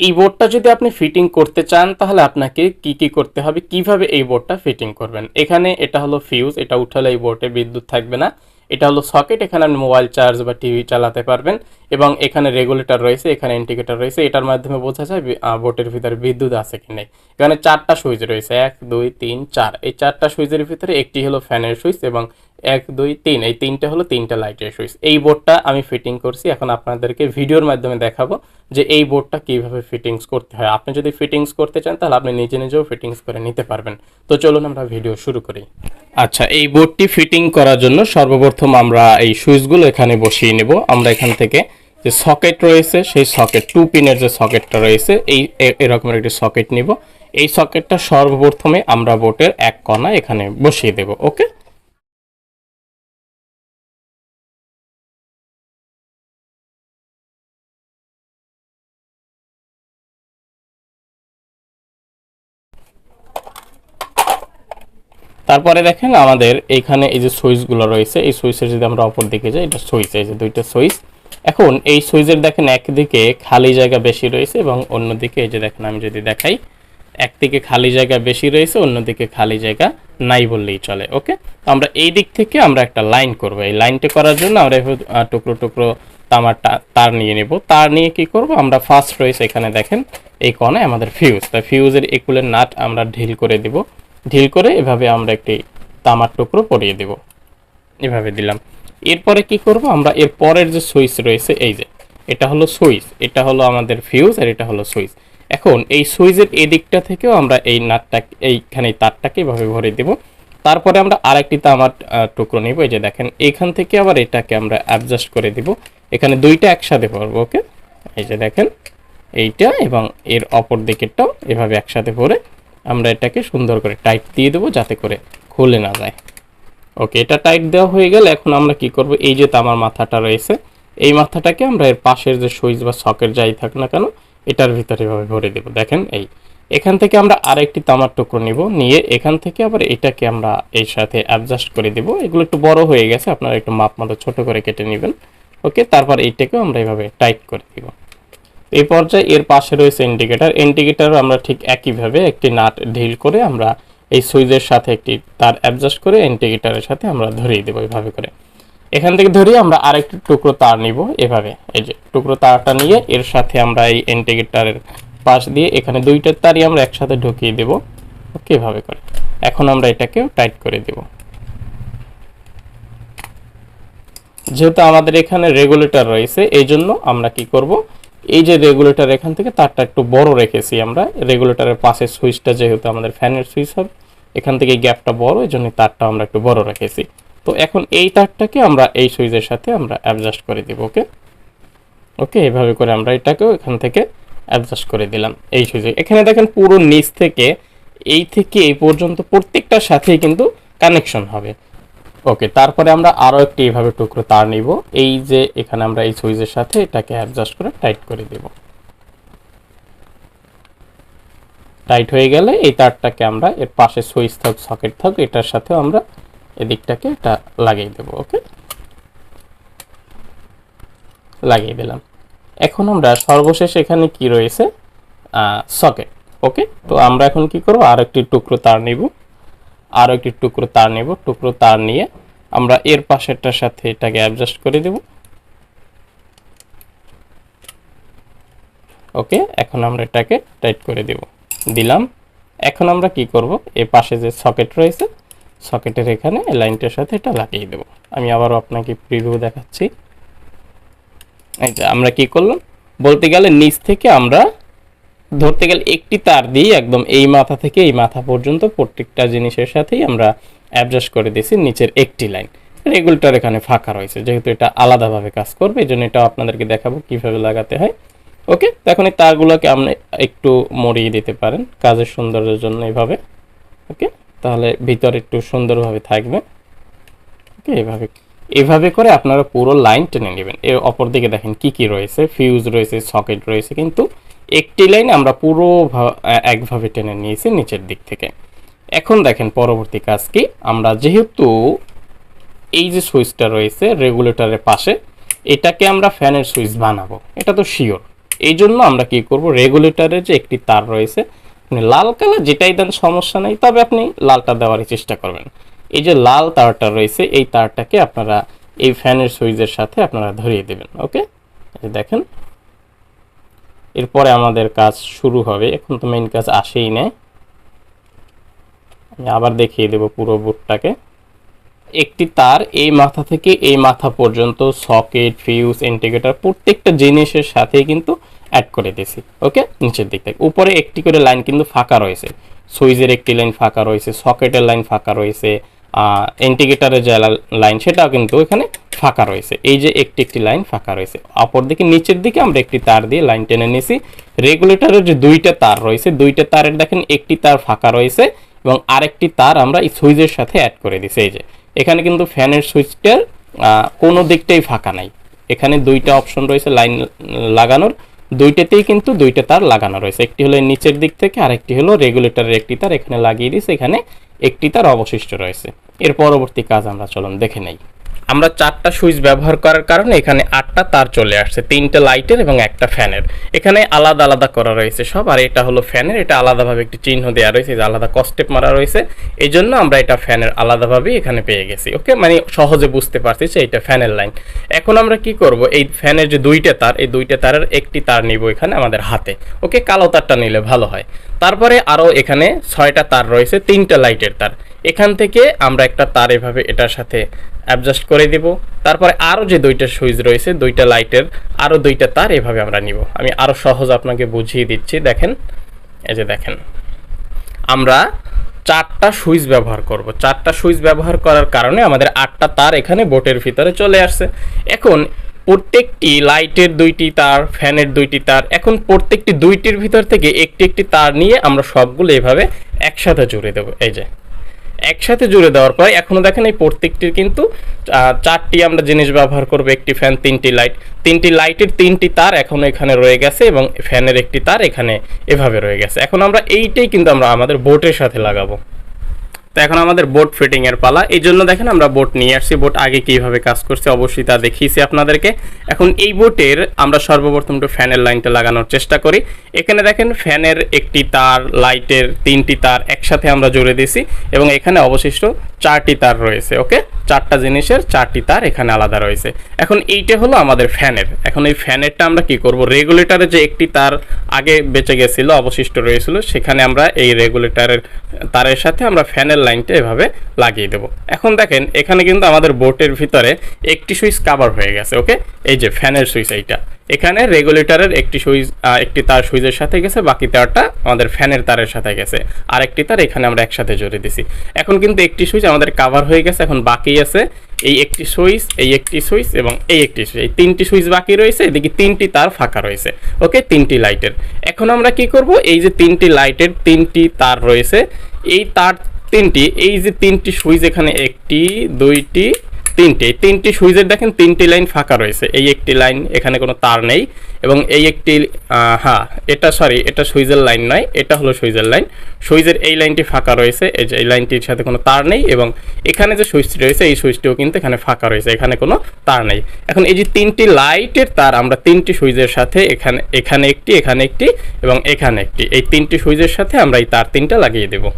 এই বোর্ডটা যদি আপনি ফিটিং করতে চান তাহলে আপনাকে কি কি করতে হবে? কীভাবে এই বোর্ডটা ফিটিং করবেন? এখানে এটা হলো ফিউজ এটা উঠালে এই বোর্ডে বিদ্যুৎ থাকবে না। এটা হলো সকেট এখানে আপনি মোবাইল চার্জ বা টিভি চালাতে পারবেন। এবং এখানে রেগুলেটর রয়েছে এখানে ইন্ডিকেটর রয়েছে। এটার মাধ্যমে বোঝা যায় বি- আহ, বোর্ডের ভিতরে বিদ্যুৎ আছে কি নেই। এখানে চারটা সুইচ রয়েছে এক দুই তিন চার। এই চারটা সুইচের ভিতরে একটি হলো ফ্যানের সুইচ এবং এক, দুই, তিন, এই তিনটা হলো তিনটা লাইটের সুইচ এই বোর্ডটা আমি ফিটিং করছি, এখন আপনাদেরকে ভিডিওর মাধ্যমে দেখাবো যে এই বোর্ডটা কীভাবে ফিটিংস করতে হয়। আপনি যদি ফিটিংস করতে চান, তাহলে আপনি নিজে নিজেও ফিটিংস করে নিতে পারবেন। তো চলুন আমরা ভিডিও শুরু করি। আচ্ছা এই বোর্ডটি ফিটিং করার জন্য সর্বপ্রথম আমরা এই সুইচগুলো এখানে বসিয়ে নেব। আমরা এখান থেকে যে সকেট রয়েছে, সেই সকেট টু পিনের যে সকেটটা রয়েছে, এই এরকমের একটি সকেট নিব। এই সকেটটা সর্বপ্রথমে আমরা বোর্ডের এক কণা এখানে বসিয়ে দেব ওকে তারপরে দেখেন আমাদের এইখানে এই যে সুইচগুলো রয়েছে, এই সুইচের যদি আমরা অপর দিকে যাই, এটা সুইচ এই যে দুইটা সুইচ এখন এই সুইচের দেখেন একদিকে খালি জায়গা বেশি রয়েছে এবং অন্যদিকে এই যে দেখেন আমি যদি দেখাই, একদিকে খালি জায়গা বেশি রয়েছে, অন্যদিকে খালি জায়গা নাই বললেই চলে ওকে আমরা এই দিক থেকে আমরা একটা লাইন করব। এই লাইনটা করার জন্য আমরা টুকরো টুকরো তামার তার নিয়ে নেব। তার নিয়ে কি করব? আমরা ফার্স্ট রয়েছে এখানে দেখেন, এই কোণে আমাদের ফিউজ তাই ফিউজের একুলের নাট আমরা ঢিল করে দিব। ঢিল করে এভাবে আমরা একটি তামার টুকরো পরিয়ে দেব। এভাবে দিলাম। এরপরে কি করব আমরা? এর পরের যে সুইচ রয়েছে, এই যে, এটা হলো সুইচ, এটা হলো আমাদের ফিউজ আর এটা হলো সুইচ। এখন এই সুইচের এই দিকটা থেকেও আমরা এই নাটটা, এইখানে তারটাকে এভাবে ভরে দেব। তারপরে আমরা আরেকটি তামার টুকরো নিব। এই যে দেখেন এইখান থেকে আবার এটাকে আমরা অ্যাডজাস্ট করে দিব। এখানে দুইটা একসাথে ভরবো ওকে এই যে দেখেন, এইটা এবং এর অপর দিকেরটাও এভাবে একসাথে ভরে আমরা এটাকে সুন্দর করে টাইট দিয়ে দেবো যাতে করে খুলে না যায়। ওকে এটা টাইট দেওয়া হয়ে গেলে এখন আমরা কি করব? এই যে তামার মাথাটা রয়েছে, এই মাথাটাকে আমরা এর পাশের যে সুইচ বা সকেট যাই থাক না কেন, এটার ভিতরে এভাবে ভরে দেব। দেখেন এই, এখান থেকে আমরা আরেকটি তামার টুকরো নিব, নিয়ে এখান থেকে আবার এটাকে আমরা এর সাথে অ্যাডজাস্ট করে দেব। এগুলো একটু বড় হয়ে গেছে, আপনারা একটু মাপ মতো ছোট করে কেটে নেবেন। ওকে তারপর এইটাকেও আমরা এভাবে টাইট করে দিব। এই পর্যায়ে এর পাশে রয়েছে ইন্ডিকেটর। ইন্ডিকেটর আমরা ঠিক একইভাবে একটি নাট ঢিল করে আমরা এই সুইচের সাথে একটি তার অ্যাডজাস্ট করে ইন্ডিকেটরের সাথে আমরা ধরিয়ে দেবো এভাবে করে। এখান থেকে ধরিয়ে আমরা আরেকটি টুকরো তার নিব এভাবে। এই যে টুকরো তারটা নিয়ে এর সাথে আমরা এই ইন্ডিকেটরের পাশ দিয়ে এখানে দুইটার তারই আমরা একসাথে ঢুকিয়ে দেব। ওকে, এভাবে করে। এখন আমরা এটাকেও টাইট করে দেব। যেহেতু আমাদের এখানে রেগুলেটর রয়েছে এই জন্য আমরা কি করব? এই যে রেগুলেটর এখান থেকে তারটা একটু বড় রেখেছি আমরা। রেগুলেটরের পাশে সুইচটা যেহেতু আমাদের ফ্যানের সুইচ হবে, এখান থেকে গ্যাপটা বড়, এই জন্য তারটা আমরা একটু বড় রেখেছি। তো এখন এই তারটাকে আমরা এই সুইচের সাথে আমরা অ্যাডজাস্ট করে দিব ওকে ওকে এভাবে করে আমরা এটাকেও এখান থেকে অ্যাডজাস্ট করে দিলাম এই সুইচে এখানে দেখেন পুরো নিচ থেকে, এই থেকে এই পর্যন্ত প্রত্যেকটার সাথেই কিন্তু কানেকশন হবে। ওকে তারপরে আমরা আরও একটি এইভাবে টুকরো তার নিব। এই যে এখানে আমরা এই সুইচের সাথে এটাকে অ্যাডজাস্ট করে টাইট করে দেব। টাইট হয়ে গেলে এই তারটাকে আমরা এর পাশে সুইচ থাক, সকেট থাক, এটার সাথেও আমরা এদিকটাকে এটা লাগিয়ে দেব ওকে লাগিয়ে দিলাম। এখন আমরা সর্বশেষ এখানে কি রয়েছে? সকেট ওকে তো আমরা এখন কি করব? আর একটি টুকরো তার নিব। আরও একটি টুকরো তার নেব। টুকরো তার নিয়ে আমরা এর পাশেরটার সাথে এটাকে অ্যাডজাস্ট করে দেব। ওকে, এখন আমরা এটাকে টাইট করে দেব। দিলাম। এখন আমরা কি করব? এর পাশে যে সকেট রয়েছে সকেটের এখানে লাইনটার সাথে এটা লাগিয়ে দেব। আমি আবারও আপনাকে প্রিভিউ দেখাচ্ছি। এই যে আমরা কি করলাম? বলতে গেলে নিচ থেকে আমরা ধরতে গেলে একটি তার দিয়ে একদম এই মাথা থেকে এই মাথা পর্যন্ত প্রত্যেকটা জিনিসের সাথেই আমরা অ্যাডজাস্ট করে দিয়েছি, নিচের একটি লাইন রেগুলেটর এখানে ফাঁকা রয়েছে, যেহেতু এটা আলাদাভাবে কাজ করবে, এই জন্য এটা আপনাদেরকে দেখাবো কীভাবে লাগাতে হয়। ওকে তো এখন এই তারগুলোকে আপনি একটু মরিয়ে দিতে পারেন, কাজের সৌন্দর্যের জন্য এইভাবে ওকে তাহলে ভিতরে একটু সুন্দরভাবে থাকবে। ওকে এভাবে এভাবে করে আপনারা পুরো লাইন টেনে নেবেন। এর অপর দিকে দেখেন কি কি রয়েছে ফিউজ রয়েছে সকেট রয়েছে, কিন্তু একটি লাইন আমরা পুরো একভাবে টেনে নিয়েছি নিচের দিক থেকে। এখন দেখেন পরবর্তী কাজ কি? আমরা যেহেতু এই যে সুইচটা রয়েছে রেগুলেটরের পাশে, এটাকে আমরা ফ্যানের সুইচ বানাবো। এটা তো শিওর। এই জন্য আমরা কি করব? রেগুলেটরের যে একটি তার রয়েছে মানে লাল কালার যেটাই দেন সমস্যা নেই, তবে আপনি লালটা দেওয়ারই চেষ্টা করবেন। এই যে লাল তারটা রয়েছে, এই তারটাকে আপনারা এই ফ্যানের সুইচের সাথে আপনারা ধরিয়ে দেবেন, ওকে? দেখেন। এরপরে আমাদের কাজ শুরু হবে। এখন তো মেইন কাজ আসেই আমি আবার দেখিয়ে দেব পুরো বোর্ডটাকে একটি তার এই মাথা থেকে এই মাথা পর্যন্ত সকেট ফিউজ ইন্টিগ্রেটর প্রত্যেকটা জিনিসের সাথে কিন্তু অ্যাড করে দিয়েছি ওকে নিচের দিক থেকে। উপরে একটি করে লাইন কিন্তু ফাঁকা রয়েছে। সুইচের একটি লাইন ফাঁকা রয়েছে সকেটের লাইন ফাঁকা রয়েছে ইন্টিগ্রেটারের যে লাইন সেটাও কিন্তু এখানে ফাঁকা রয়েছে। এই যে একটি একটি লাইন ফাঁকা রয়েছে। অপর দিকে, নিচের দিকে আমরা একটি তার দিয়ে লাইন টেনে নিয়েছি। রেগুলেটরের যে দুইটা তার রয়েছে, দুইটা তারের দেখেন একটি তার ফাঁকা রয়েছে এবং আরেকটি তার আমরা এই সুইচের সাথে অ্যাড করে দিছি। এই যে, এখানে কিন্তু ফ্যানের সুইচটার কোনো দিকটাই ফাঁকা নাই। এখানে দুইটা অপশন রয়েছে লাইন লাগানোর। দুইটাতেই কিন্তু দুইটা তার লাগানো রয়েছে। একটি হলো নিচের দিক থেকে, আরেকটি হলো রেগুলেটরের একটি তার এখানে লাগিয়ে দিয়েছে। এখানে একটি তার অবশিষ্ট রয়েছে। এর পরবর্তী কাজ আমরা চলুন দেখে নেই। আমরা চারটা সুইচ ব্যবহার করার কারণে এখানে আটটা তার চলে আসছে, তিনটা লাইটের এবং একটা ফ্যানের। এখানে আলাদা আলাদা করা রয়েছে সব, আর এটা হলো ফ্যানের, এটা আলাদাভাবে একটি চিহ্ন দেওয়া রয়েছে যে আলাদা কস্টেপ মারা রয়েছে। এই জন্য আমরা এটা ফ্যানের আলাদাভাবেই এখানে পেয়ে গেছি ওকে মানে সহজে বুঝতে পারছি যে এটা ফ্যানের লাইন এখন আমরা কি করব? এই ফ্যানের যে দুইটা তার, এই দুইটা তারের একটি তার নিব এখানে আমাদের হাতে ওকে কালো তারটা নিলে ভালো হয়। তারপরে আরও এখানে ছয়টা তার রয়েছে, তিনটা লাইটের তার। এখান থেকে আমরা একটা তার এভাবে এটার সাথে অ্যাডজাস্ট করে দেব। তারপরে আরও যে দুইটা সুইচ রয়েছে, দুইটা লাইটের আরও দুইটা তার এভাবে আমরা নিব। আমি আরও সহজ আপনাকে বুঝিয়ে দিচ্ছি, দেখেন। এই যে দেখেন। আমরা চারটা সুইচ ব্যবহার করব। চারটা সুইচ ব্যবহার করার কারণে আমাদের আটটা তার এখানে বোটের ভিতরে চলে আসছে। এখন প্রত্যেকটি লাইটের দুইটি তার, ফ্যানের দুইটি তার, এখন প্রত্যেকটি দুইটির ভিতর থেকে একটি একটি তার নিয়ে আমরা সবগুলো এভাবে একসাথে জুড়ে দেবো। এই যে। একসাথে জুড়ে দেওয়ার পরে এখনও দেখেন এই প্রত্যেকটির কিন্তু চারটি আমরা জিনিস ব্যবহার করব, একটি ফ্যান তিনটি লাইট তিনটি লাইটের তিনটি তার এখনও এখানে রয়ে গেছে এবং ফ্যানের একটি তার এখানে এভাবে রয়ে গেছে। এখন আমরা এইটাই কিন্তু আমরা আমাদের বোটের সাথে লাগাবো। তো এখন আমাদের বোট ফিটিং এর পালা। এই জন্য দেখেন আমরা বোট নিয়ে আসছি। বোট আগে কীভাবে কাজ করছে অবশ্যই তা দেখিয়েছি আপনাদেরকে। এখন এই বোটের আমরা সর্বপ্রথম একটু ফ্যানের লাইনটা লাগানোর চেষ্টা করি। এখানে দেখেন ফ্যানের একটি তার লাইটের তিনটি তার একসাথে আমরা জুড়ে দিছি এবং এখানে অবশিষ্ট চারটি তার রয়েছে, ওকে? চারটা জিনিসের চারটি তার এখানে আলাদা রয়েছে। এখন এইটা হলো আমাদের ফ্যানের এখন এই ফ্যানেরটা আমরা কি করব? রেগুলেটরে যে একটি তার আগে বেঁচে গেছিল, অবশিষ্ট রয়েছিল, সেখানে আমরা এই রেগুলেটরের তারের সাথে আমরা ফ্যানের লাইনটা এভাবে লাগিয়ে দেবো। এখন দেখেন, এখানে কিন্তু আমাদের বোটের ভিতরে একটি সুইচ কাভার হয়ে গেছে ওকে এই যে ফ্যানের সুইচ এইটা। এখানে রেগুলেটরের একটি সুইচ একটি তার সুইচের সাথে গেছে, বাকি তারটা আমাদের ফ্যানের তারের সাথে গেছে। আর একটি তার এখানে আমরা একসাথে জড়িয়ে দিছি। এখন কিন্তু একটি সুইচ আমাদের কাভার হয়ে গেছে, এখন বাকি আছে এই একটি সুইচ, এই একটি সুইচ এবং এই একটি সুইচ। এই তিনটি সুইচ বাকি রয়েছে, এদিকে তিনটি তার ফাঁকা রয়েছে ওকে তিনটি লাইটের এখন আমরা কি করব? এই যে তিনটি লাইটের তিনটি তার রয়েছে, এই তার তিনটি, এই যে তিনটি সুইচ এখানে একটি, দুইটি, তিনটি। তিনটি সুইচের দেখেন তিনটি লাইন ফাঁকা রয়েছে। এই একটি লাইন এখানে কোনো তার নেই এবং এই একটি হ্যাঁ এটা সরি এটা সুইচের লাইন নয়, এটা হলো সুইচের লাইন। সুইচের এই লাইনটি ফাঁকা রয়েছে, এই যে এই লাইনটির সাথে কোনো তার নেই এবং এখানে যে সুইচটি রয়েছে, এই সুইচটিও কিন্তু এখানে ফাঁকা রয়েছে, এখানে কোনো তার নেই। এখন এই যে তিনটি লাইটের তার, আমরা তিনটি সুইচের সাথে এখানে এখানে একটি এখানে একটি এবং এখানে একটি, এই তিনটি সুইচের সাথে আমরা এই তার তিনটা লাগিয়ে দেবো।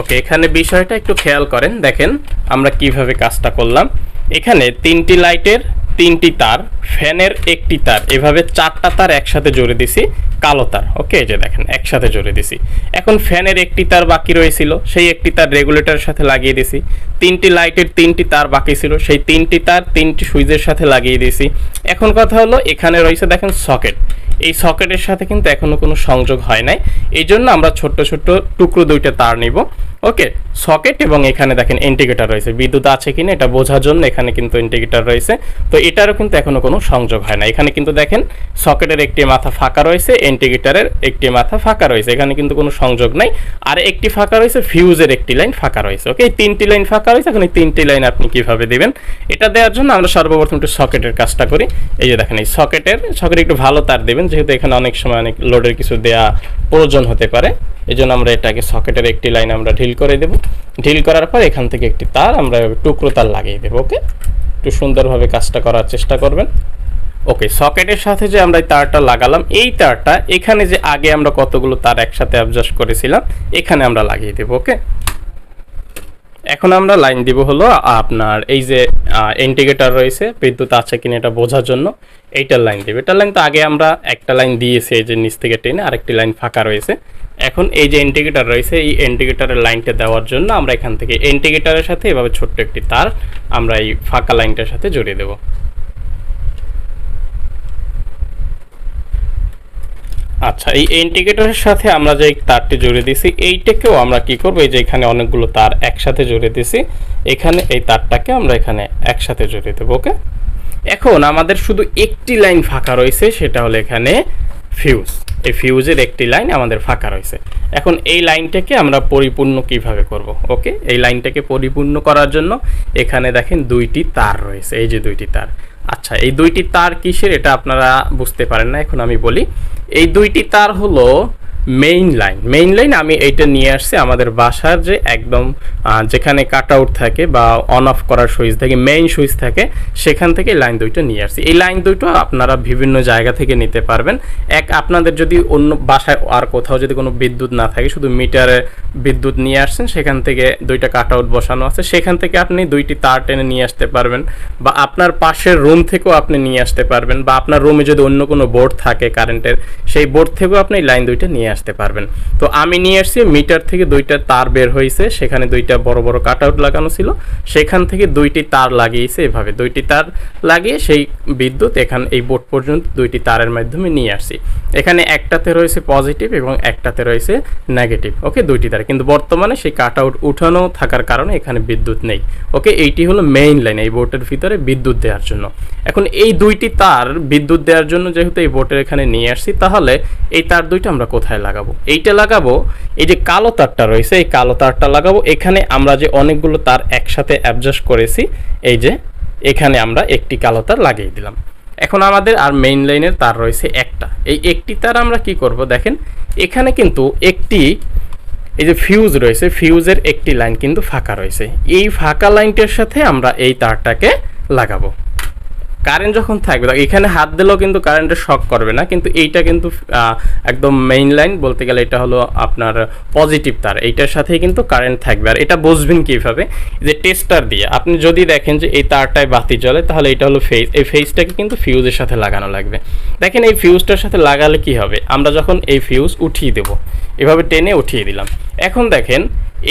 ওকে এখানে বিষয়টা একটু খেয়াল করেন দেখেন আমরা কীভাবে কাজটা করলাম। এখানে তিনটি লাইটের তিনটি তার, ফ্যানের একটি তার, এভাবে চারটা তার একসাথে জুড়ে দিছি, কালো তার, ওকে যে দেখেন, একসাথে জুড়ে দিছি। এখন ফ্যানের একটি তার বাকি রয়েছিল, সেই একটি তার রেগুলেটরের সাথে লাগিয়ে দিছি। তিনটি লাইটের তিনটি তার বাকি ছিল, সেই তিনটি তার তিনটি সুইচের সাথে লাগিয়ে দিছি। এখন কথা হলো, এখানে রয়েছে দেখেন সকেট। এই সকেটের সাথে কিন্তু এখনও কোনো সংযোগ হয় নাই। এই জন্য আমরা ছোট্ট ছোট্ট টুকরো দুইটা তার নিব। ওকে, সকেট এবং এখানে দেখেন ইন্টিগ্রেটার রয়েছে। বিদ্যুৎ আছে কিনা এটা বোঝার জন্য এখানে কিন্তু ইন্টিগ্রেটার রয়েছে। তো এটারও কিন্তু এখনও কোনো সংযোগ হয় না। এখানে কিন্তু দেখেন সকেটের একটি মাথা ফাঁকা রয়েছে, ইন্টিগ্রেটারের একটি মাথা ফাঁকা রয়েছে। এখানে কিন্তু কোনো সংযোগ নাই। আর একটি ফাঁকা রয়েছে, ফিউজের একটি লাইন ফাঁকা রয়েছে। ওকে তিনটি লাইন ফাঁকা রয়েছে। এখন এই তিনটি লাইন আপনি কীভাবে দিবেন? এটা দেওয়ার জন্য আমরা সর্বপ্রথম একটু সকেটের কাজটা করি। এই যে দেখেন, এই সকেটের, সকেট একটু ভালো তার দেবেন। যেহেতু এখানে অনেক সময় অনেক লোডের কিছু দেয়া প্রয়োজন হতে পারে। এই জন্য আমরা এটাকে সকেটের একটি লাইন আমরা ঢিল করে দেব। ঢিল করার পর এখান থেকে একটি তার আমরা টুকরো তার লাগিয়ে দেবো ওকে একটু সুন্দরভাবে কাজটা করার চেষ্টা করবেন। ওকে সকেটের সাথে যে আমরা এই তারটা লাগালাম, এই তারটা এখানে যে আগে আমরা কতগুলো তার একসাথে অ্যাডজাস্ট করেছিলাম, এখানে আমরা লাগিয়ে দেবো ওকে এখন আমরা লাইন দিব হলো আপনার এই যে ইন্ডিকেটর রয়েছে, বিদ্যুৎ আছে কিনা এটা বোঝার জন্য। এইটার লাইন দেবে। এটার লাইন তো আগে আমরা একটা লাইন দিয়েছি, এই যে নিচ থেকে টেনে আরেকটি লাইন ফাঁকা রয়েছে। এখন এই যে ইন্ডিকেটর রয়েছে, এই ইন্ডিকেটরের লাইনটা দেওয়ার জন্য আমরা এখান থেকে ইন্ডিকেটরের সাথে এভাবে ছোট্ট একটি তার আমরা এই ফাঁকা লাইনটার সাথে জড়িয়ে দেবো। আচ্ছা এই ইন্ডিকেটরের সাথে আমরা যে তারটি জুড়ে দিছি এইটাকেও আমরা কি করব? এই যে এখানে অনেকগুলো তার একসাথে জুড়ে দিছি এখানে এই তারটাকে আমরা এখানে একসাথে জুড়ে দেবো, ওকে? এখন আমাদের শুধু একটি লাইন ফাঁকা রয়েছে, সেটা হলো এখানে ফিউজ এই ফিউজের একটি লাইন আমাদের ফাঁকা রয়েছে। এখন এই লাইনটাকে আমরা পরিপূর্ণ কীভাবে করব? ওকে এই লাইনটাকে পরিপূর্ণ করার জন্য এখানে দেখেন দুইটি তার রয়েছে। এই যে দুইটি তার। আচ্ছা এই দুইটি তার কিসের এটা আপনারা বুঝতে পারেন না। এখন আমি বলি, এই দুইটি তার হলো মেইন লাইন মেইন লাইন আমি এইটা নিয়ে আসছি আমাদের বাসার যে একদম যেখানে কাট আউট থাকে বা অন অফ করার সুইচ থাকে মেইন সুইচ থাকে, সেখান থেকে লাইন দুইটা নিয়ে আসছি। এই লাইন দুইটো আপনারা বিভিন্ন জায়গা থেকে নিতে পারবেন। এক, আপনাদের যদি অন্য বাসায় আর কোথাও যদি কোনো বিদ্যুৎ না থাকে, শুধু মিটারে বিদ্যুৎ নিয়ে আসছেন, সেখান থেকে দুইটা কাট আউট বসানো আছে। সেখান থেকে আপনি দুইটি তার টেনে নিয়ে আসতে পারবেন বা আপনার পাশের রুম থেকেও আপনি নিয়ে আসতে পারবেন বা আপনার রুমে যদি অন্য কোনো বোর্ড থাকে কারেন্টের সেই বোর্ড থেকেও আপনি লাইন দুইটা নিয়ে আসতে পারবেন। তো আমি নিয়ে আসছি, মিটার থেকে দুইটা তার বের হয়েছে, সেখানে দুইটা বড় বড় কাট আউট লাগানো ছিল। সেখান থেকে দুইটি তার লাগিয়েছে এভাবে। দুইটি তার লাগিয়ে সেই বিদ্যুৎ এখান, এই বোর্ড পর্যন্ত দুইটি তারের মাধ্যমে নিয়ে আসছি। এখানে একটাতে রয়েছে পজিটিভ এবং একটাতে রয়েছে নেগেটিভ। ওকে, দুইটি তার। কিন্তু বর্তমানে সেই কাট আউট উঠানো থাকার কারণে এখানে বিদ্যুৎ নেই। ওকে, এইটি হলো মেইন লাইন এই বোর্ডের ভিতরে বিদ্যুৎ দেওয়ার জন্য। এখন এই দুইটি তার বিদ্যুৎ দেওয়ার জন্য যেহেতু এই বোর্ডের এখানে নিয়ে আসছি, তাহলে এই তার দুইটা আমরা কোথায় লাগাবো। এইটা লাগাবো, এই যে কালো তারটা রয়েছে, এই কালো তারটা লাগাবো। এখানে আমরা যে অনেকগুলো তার একসাথে অ্যাডজাস্ট করেছি, এই যে এখানে আমরা একটি কালো তার লাগিয়ে দিলাম। এখন আমাদের আর মেইন লাইনের তার রয়েছে একটা। এই একটি তার আমরা কি করব দেখেন, এখানে কিন্তু একটি, এই যে ফিউজ রয়েছে ফিউজের একটি লাইন কিন্তু ফাঁকা রয়েছে। এই ফাঁকা লাইনটার সাথে আমরা এই তারটাকে লাগাবো। কারেন্ট যখন থাকবে এখানে হাত দিলেও কিন্তু কারেন্টের শক করবে না, কিন্তু এইটা কিন্তু একদম মেইন লাইন বলতে গেলে এটা হলো আপনার পজিটিভ তার। এইটার সাথেই কিন্তু কারেন্ট থাকবে। আর এটা বুঝবেন কীভাবে? যে টেস্টার দিয়ে আপনি যদি দেখেন যে এই তারটায় বাতি জ্বলে, তাহলে এটা হলো ফেজ এই ফেজটাকে কিন্তু ফিউজের সাথে লাগানো লাগবে। দেখেন এই ফিউজটার সাথে লাগালে কি হবে? আমরা যখন এই ফিউজ উঠিয়ে দেব, এভাবে টেনে উঠিয়ে দিলাম। এখন দেখেন,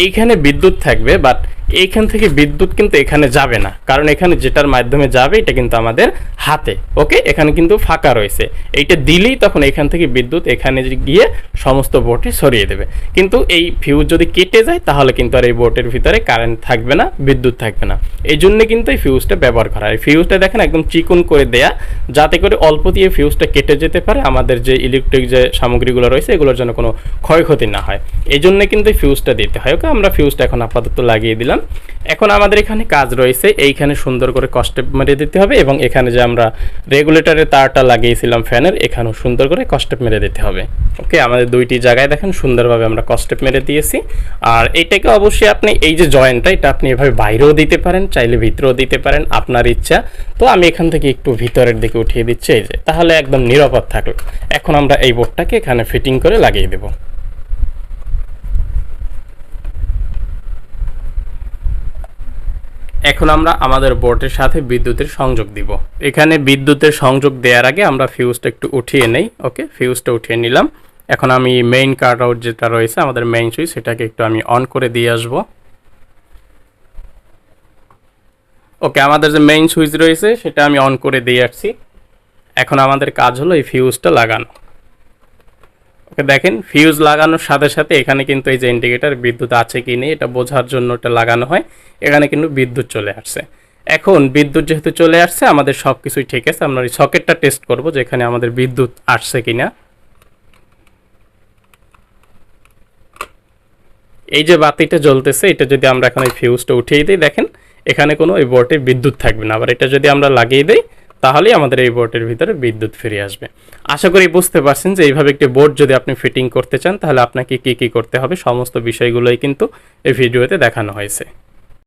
এইখানে বিদ্যুৎ থাকবে বাট এইখান থেকে বিদ্যুৎ কিন্তু এখানে যাবে না। কারণ এখানে যেটার মাধ্যমে যাবে, এটা কিন্তু আমাদের হাতে। ওকে এখানে কিন্তু ফাঁকা রয়েছে। এইটা দিলেই তখন এখান থেকে বিদ্যুৎ এখানে গিয়ে সমস্ত বোর্ডে সরিয়ে দেবে। কিন্তু এই ফিউজ যদি কেটে যায়, তাহলে কিন্তু আর এই বোর্ডের ভিতরে কারেন্ট থাকবে না, বিদ্যুৎ থাকবে না। এই জন্য কিন্তু এই ফিউজটা ব্যবহার করা। হয় ফিউজটা দেখেন একদম চিকন করে দেয়া, যাতে করে অল্প দিয়ে ফিউজটা কেটে যেতে পারে। আমাদের যে ইলেকট্রিক যে সামগ্রীগুলো রয়েছে, এগুলোর জন্য কোনো ক্ষয়ক্ষতি না হয়। এই জন্য কিন্তু এই ফিউজটা দিতে হয়। ওকে আমরা ফিউজটা এখন আপাতত লাগিয়ে দিলাম। এখন আমাদের এখানে কাজ রয়েছে। এইখানে সুন্দর করে কস্টেপ মেরে দিতে হবে এবং এখানে যে আমরা রেগুলেটরের তারটা লাগিয়েছিলাম ফ্যানের, এখানেও সুন্দর করে কস্টেপ মেরে দিতে হবে। ওকে আমাদের দুইটি জায়গায় দেখেন, সুন্দরভাবে আমরা কস্টেপ মেরে দিয়েছি। আর এইটাকে অবশ্যই আপনি, এই যে জয়েন্টটা, এটা আপনি এভাবে বাইরেও দিতে পারেন, চাইলে ভিতরেও দিতে পারেন, আপনার ইচ্ছা। তো আমি এখান থেকে একটু ভিতরের দিকে উঠিয়ে দিচ্ছি, এই যে। তাহলে একদম নিরাপদ থাকল। এখন আমরা এই বোর্ডটাকে এখানে ফিটিং করে লাগিয়ে দেবো। এখন আমরা আমাদের বোর্ডের সাথে বিদ্যুতের সংযোগ দিব। এখানে বিদ্যুতের সংযোগ দেওয়ার আগে আমরা ফিউজটা একটু উঠিয়ে নেই, ওকে? ফিউজটা উঠিয়ে নিলাম। এখন আমি মেইন কার্ড আউট যেটা রয়েছে, আমাদের মেইন সুইচ সেটাকে একটু আমি অন করে দিয়ে আসব। ওকে, আমাদের যে মেইন সুইচ রয়েছে, সেটা আমি অন করে দিয়ে আসছি। এখন আমাদের কাজ হলো এই ফিউজটা লাগানো। দেখেন ফিউজ লাগানোর সাথে সাথে এখানে কিন্তু এই যে ইন্ডিকেটার বিদ্যুৎ আছে কি নেই, এটা বোঝার জন্য এটা লাগানো হয়। এখানে কিন্তু বিদ্যুৎ চলে আসছে। এখন বিদ্যুৎ যেহেতু চলে আসছে, আমাদের সব কিছুই ঠিক আছে। আমরা এই সকেটটা টেস্ট করব যেখানে আমাদের বিদ্যুৎ আসছে কিনা এই যে বাতিটা জ্বলতেছে, এটা যদি আমরা এখন এই ফিউজটা উঠিয়ে দিই, দেখেন, এখানে কোনো এই বোর্ডে বিদ্যুৎ থাকবে না। আবার এটা যদি আমরা লাগিয়ে দিই তাহলেই আমাদের এই বোর্ডের ভিতরে বিদ্যুৎ ফিরে আসবে। আশা করি বুঝতে পারছেন যে এইভাবে একটি বোর্ড যদি আপনি ফিটিং করতে চান, তাহলে আপনাকে কী কী করতে হবে, সমস্ত বিষয়গুলোই কিন্তু এই ভিডিওতে দেখানো হয়েছে।